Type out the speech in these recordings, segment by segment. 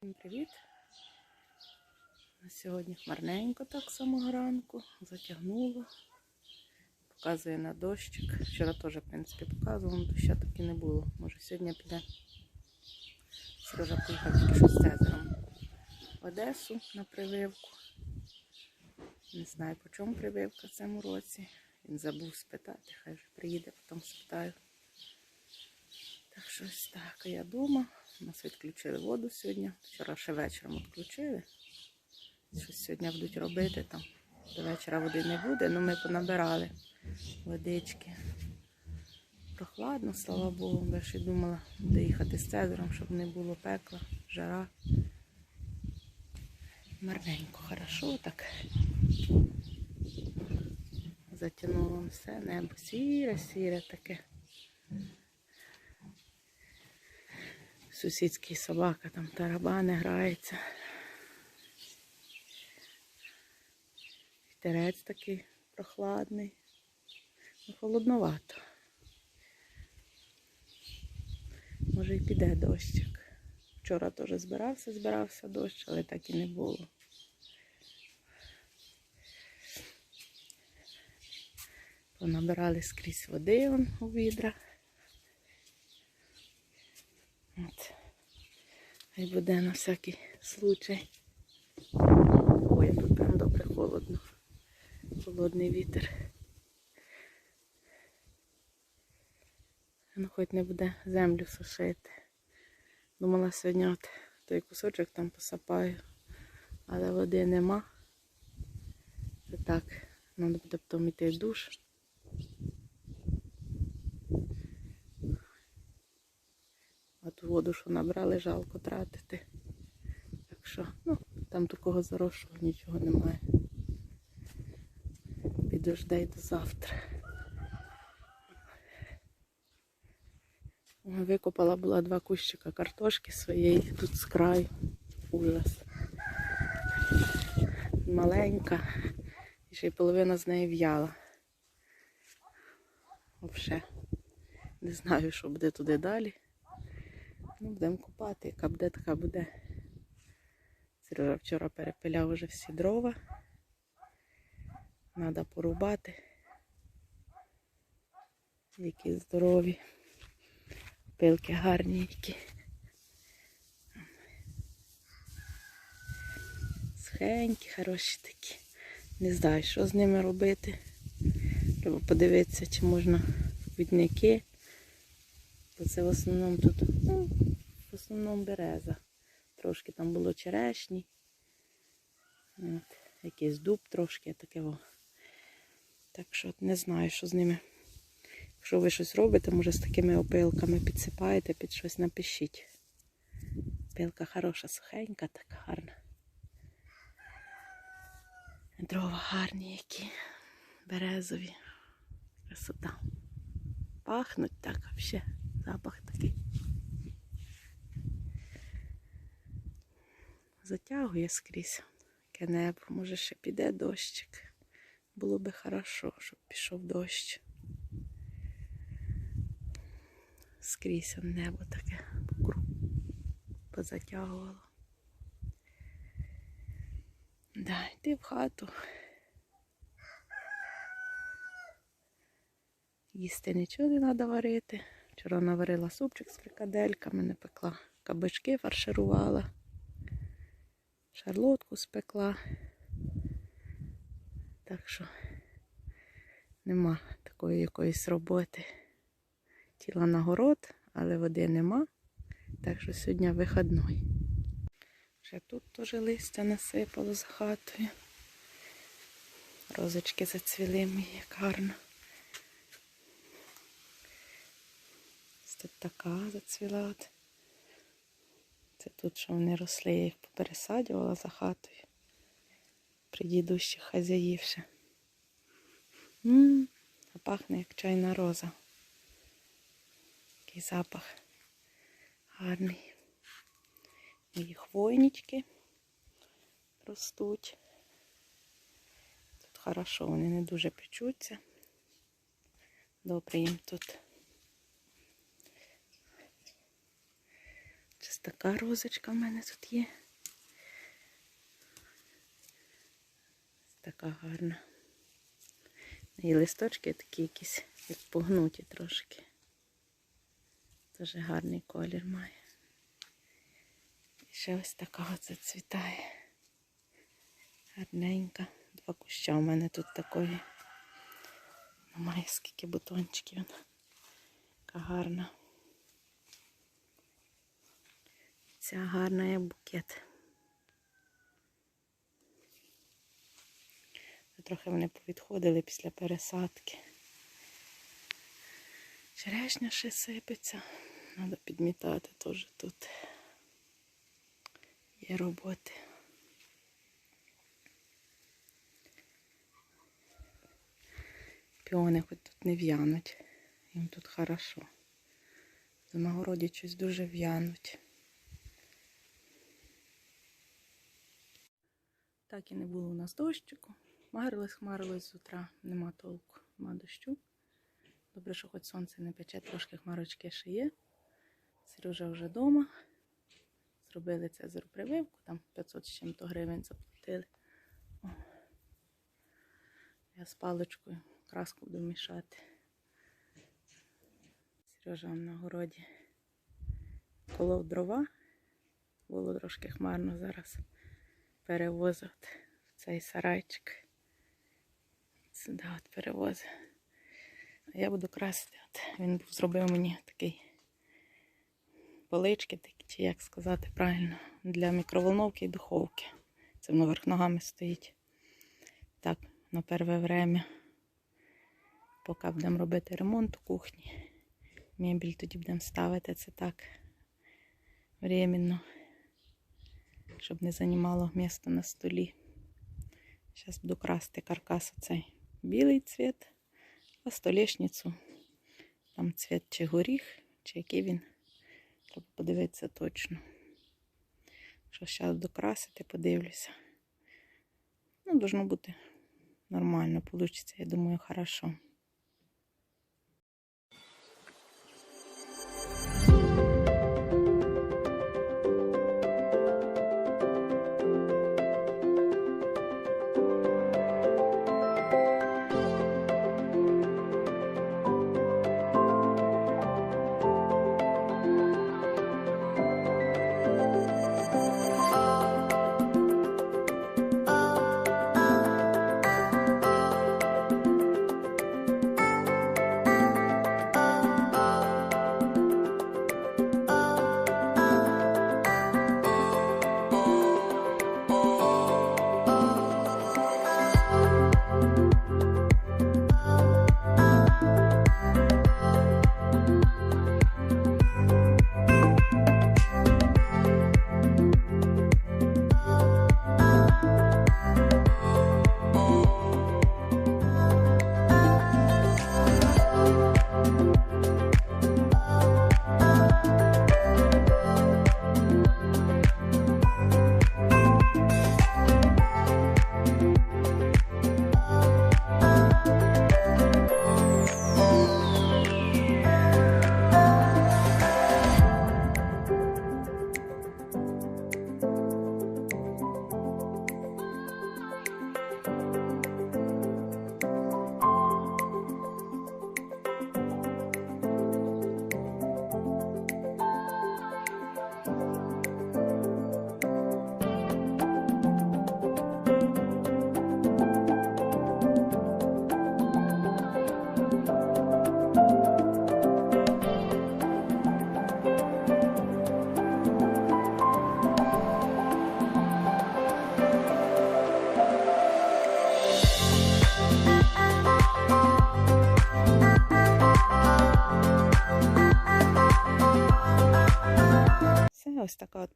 Всім привіт! Сьогодні хмарненько так самого ранку, затягнуло. Показує на дощик. Вчора теж, в принципі, показувала, але доща таки не було. Може сьогодні піде. Сережа поїхав тільки що з Цезарем в Одесу на прививку. Не знаю, по чому прививка в цьому році. Він забув спитати, хай вже приїде, потім спитаю. Так що ось так, а я вдома. У нас відключили воду сьогодні. Вчора ще вечором відключили. Щось сьогодні будуть робити там. До вечора води не буде, але ми понабирали водички. Прохладно, слава Богу, я ще думала, буде їхати з Цезарем, щоб не було пекла, жара. Марненько, хорошо так. Затягнуло все, небо сіре, сіре таке. Сусідський собака там тарабани грається. Вітерець такий прохладний. Ну, холодновато. Може і піде дощик. Вчора теж збирався, збирався дощ, але так і не було. Понабирали скрізь води у відра. От. Хай буде на всякий случай. Ой, тут прям добре холодно. Холодний вітер. Ну, хоч не буде землю сушити. Думала сьогодні от той кусочок там посапаю, але води нема. Це так, треба буде потім йти в душ. А ту воду, що набрали, жалко тратити. Так що, ну, там такого заросшого нічого немає. Підождай до завтра. Викопала була два кущика картошки своєї, тут з краю. Ужас. Маленька. І ще й половина з неї в'яла. Взагалі. Не знаю, що буде туди далі. Ну, будемо купати, яка буде, така буде. Сережа вчора перепиляв уже всі дрова. Треба порубати. Які здорові. Пилки гарні які. Сухенькі, хороші такі. Не знаю, що з ними робити. Треба подивитися, чи можна квітники. Бо це в основному тут, ну, в основному береза. Трошки там було черешні. От, якийсь дуб трошки таке. Так що не знаю, що з ними. Якщо ви щось робите, може з такими опилками підсипаєте, під щось напишіть. Пилка хороша, сухенька, така гарна. Дрова гарні які. Березові. Красота. Пахнуть так взагалі. Запах такий. Затягує скрізь таке небо. Може ще піде дощик. Було би хорошо, щоб пішов дощ. Скрізь небо таке позатягувало. Да, йди в хату. Їсти нічого не треба варити. Вчора наварила супчик з фрикадельками, не пекла. Кабачки фарширувала. Шарлотку спекла. Так що нема такої якоїсь роботи. Тіла на город, але води нема. Так що сьогодні вихідний. Вже тут теж листя насипало з хатою. Розочки зацвіли мені, як гарно. Тут така зацвіла. Це тут, що вони росли, я їх попересаджувала за хатою. При дідущих хазяїв ще. М, А пахне як чайна роза. Такий запах гарний. Мої хвойнички ростуть. Тут хорошо, вони не дуже печуться. Добре їм тут. Така розочка в мене тут є. Така гарна. І листочки такі якісь, як погнуті трошки. Дуже гарний колір має. І ще ось така от зацвітає. Гарненька. Два куща у мене тут такої. Має скільки бутончиків. Така гарна. Ця гарна як букет. Трохи вони повідходили після пересадки. Черешня ще сипеться. Треба підмітати теж тут. Є роботи. Піони хоч тут не в'януть. Їм тут хорошо. На городі щось дуже в'януть. Так і не було у нас дощику. Хмарилось, хмарилось з утра, нема толку, нема дощу. Добре, що хоч сонце не пече, трошки хмарочки ще є. Сережа вже вдома. Зробили цезару прививку, там 500 з чим-то гривень заплатили. О. Я з паличкою краску буду мішати. Сережа на городі колов дрова. Було трошки хмарно зараз перевозив в цей сарайчик. Сюди от перевозив. А я буду красити. От він зробив мені такий полички, такі, чи як сказати правильно, для мікроволновки і духовки. Це воно верх ногами стоїть. Так, на перше время, поки будемо робити ремонт у кухні. Мебіль тоді будемо ставити це так временно, щоб не займало місце на столі. Зараз буду красти каркас оцей білий цвіт, а столешницю там цвіт чи горіх, чи який він. Треба подивитися точно. Що зараз докрасити, подивлюся. Ну, должно бути нормально, получиться, я думаю, хорошо.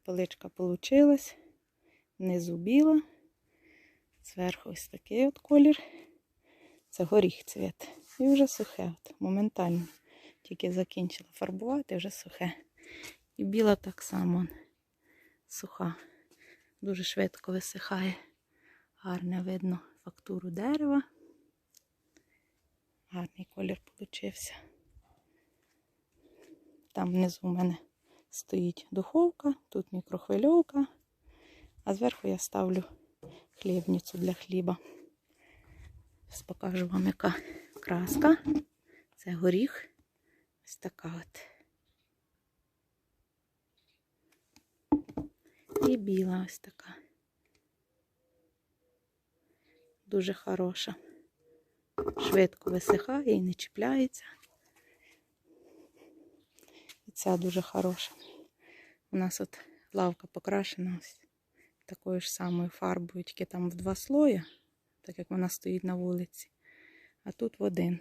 Поличка получилась. Внизу біла, зверху ось такий от колір. Це горіх цвіт. І вже сухе. От, моментально. Тільки закінчила фарбувати, вже сухе. І біла так само суха. Дуже швидко висихає. Гарне видно фактуру дерева. Гарний колір получився. Там внизу у мене стоїть духовка, тут мікрохвильовка, а зверху я ставлю хлібницю для хліба. Зараз покажу вам, яка краска. Це горіх. Ось така от. І біла ось така. Дуже хороша. Швидко висихає і не чіпляється. Ця дуже хороша. У нас от лавка покрашена такою ж самою фарбою, тільки там в два слої, так як вона стоїть на вулиці. А тут в один.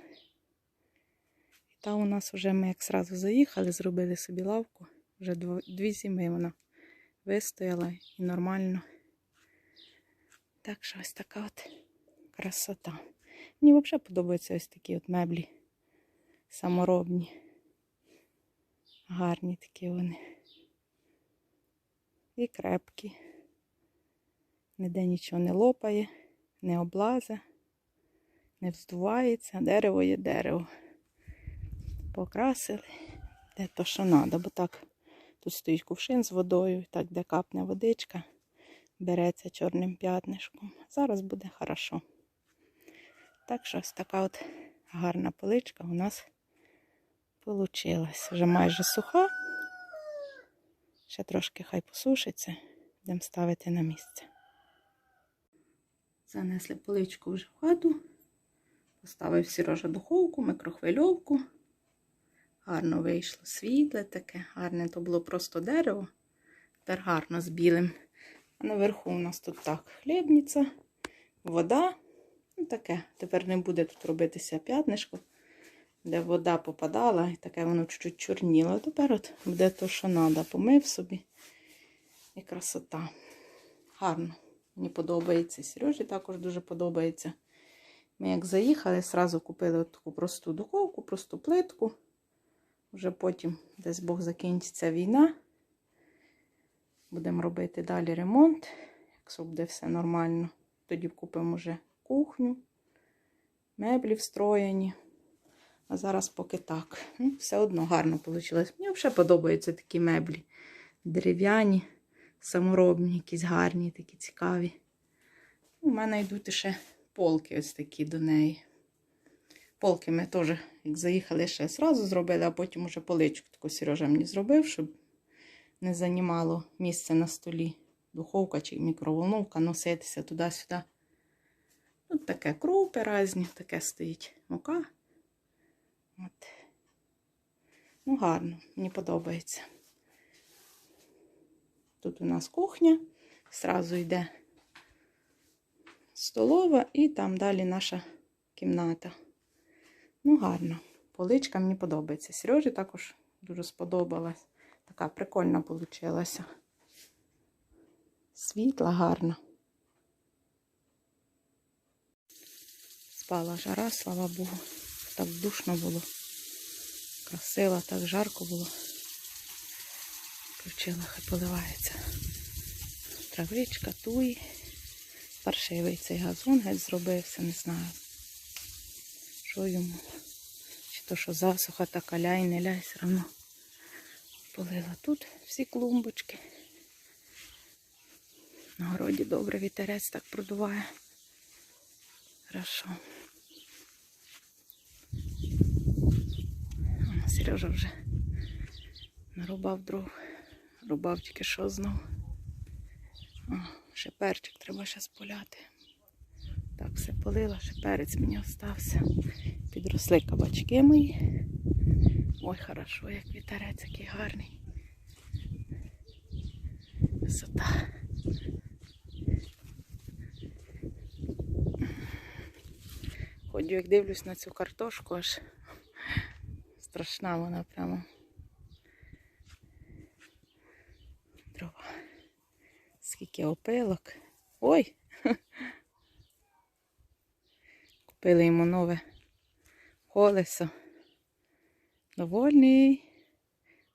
І та у нас вже ми як сразу заїхали, зробили собі лавку. Вже дві зими вона вистояла і нормально. Так що ось така от красота. Мені взагалі подобаються ось такі от меблі саморобні. Гарні такі вони. І крепкі. Ніде нічого не лопає, не облазе, не вздувається. Дерево є дерево. Покрасили, де то, що треба, бо так тут стоїть кувшин з водою, так, де капне водичка, береться чорним п'ятнишком. Зараз буде хорошо. Так що ось така от гарна поличка у нас получилась. Вже майже суха. Ще трошки хай посушиться, будемо ставити на місце. Занесли поличку вже в хату. Поставив Сірожа духовку, микрохвильовку. Гарно вийшло світле таке, гарне то було просто дерево. Тепер гарно з білим. А наверху у нас тут так хлібниця, вода. Ну таке. Тепер не буде тут робитися п'ятнишко, де вода попадала, і таке воно чуть-чуть чорніло. Тепер от буде то, що треба. Помив собі. І красота. Гарно. Мені подобається. Сережі також дуже подобається. Ми як заїхали, одразу купили таку просту духовку, просту плитку. Вже потім, десь Бог закінчиться війна. Будемо робити далі ремонт. Якщо буде все нормально, тоді купимо вже кухню, меблі встроєні. А зараз поки так. Ну, все одно гарно вийшло. Мені взагалі подобаються такі меблі. Дерев'яні, саморобні, якісь гарні, такі цікаві. У мене йдуть ще полки ось такі до неї. Полки ми теж, як заїхали, ще зразу зробили, а потім уже поличку таку Сережа мені зробив, щоб не займало місце на столі. Духовка чи мікроволновка носитися туди-сюди. Тут таке крупи різні, таке стоїть мука. От. Ну, гарно, мені подобається. Тут у нас кухня, зразу йде столова і там далі наша кімната. Ну, гарно. Поличка мені подобається. Сережі також дуже сподобалась. Така прикольна получилася. Світла, гарна. Спала жара, слава Богу. Так душно було. Красиво, так жарко було. Включила, хай поливається. Травичка, туї. Паршивий цей газон геть зробився, не знаю. Що йому? Чи то, що засуха така ляй, не ляй, все одно полила тут всі клумбочки. На городі добре вітерець так продуває. Хорошо. Сережа вже нарубав дров. Рубав тільки що знов. О, ще перчик треба зараз поляти. Так, все полила, ще перець мені остався. Підросли кабачки мої. Ой, хорошо, як вітерець, який гарний. Висота. Ходю, як дивлюсь на цю картошку, аж страшна вона прямо. Дрова. Скільки опилок. Ой! Купили йому нове колесо. Довольний.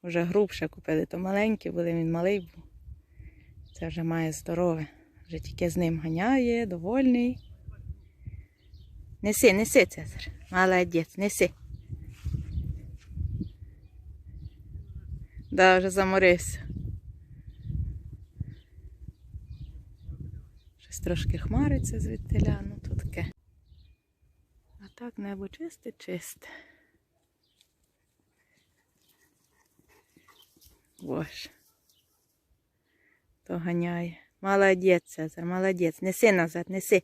Вже грубше купили, то маленькі були, він малий був. Це вже має здорове. Вже тільки з ним ганяє, довольний. Неси, неси, Цезар. Молодець, неси. Да, вже заморився. Щось трошки хмариться звідтиля, ну то таке. А так небо чисте, чисте. Боже. То ганяє. Молодець, Цезар, молодець. Неси назад, неси.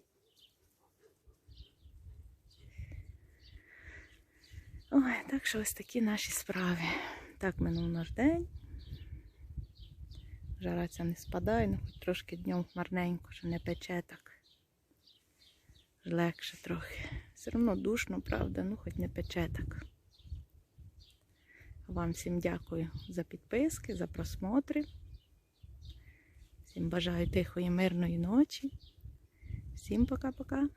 Ой, так що ось такі наші справи. Так минув наш день. Жара ця не спадає, ну хоч трошки днем хмарненько, що не пече так. Легше трохи. Все одно душно, правда, ну хоч не пече так. Вам всім дякую за підписки, за просмотри. Всім бажаю тихої, мирної ночі. Всім пока-пока.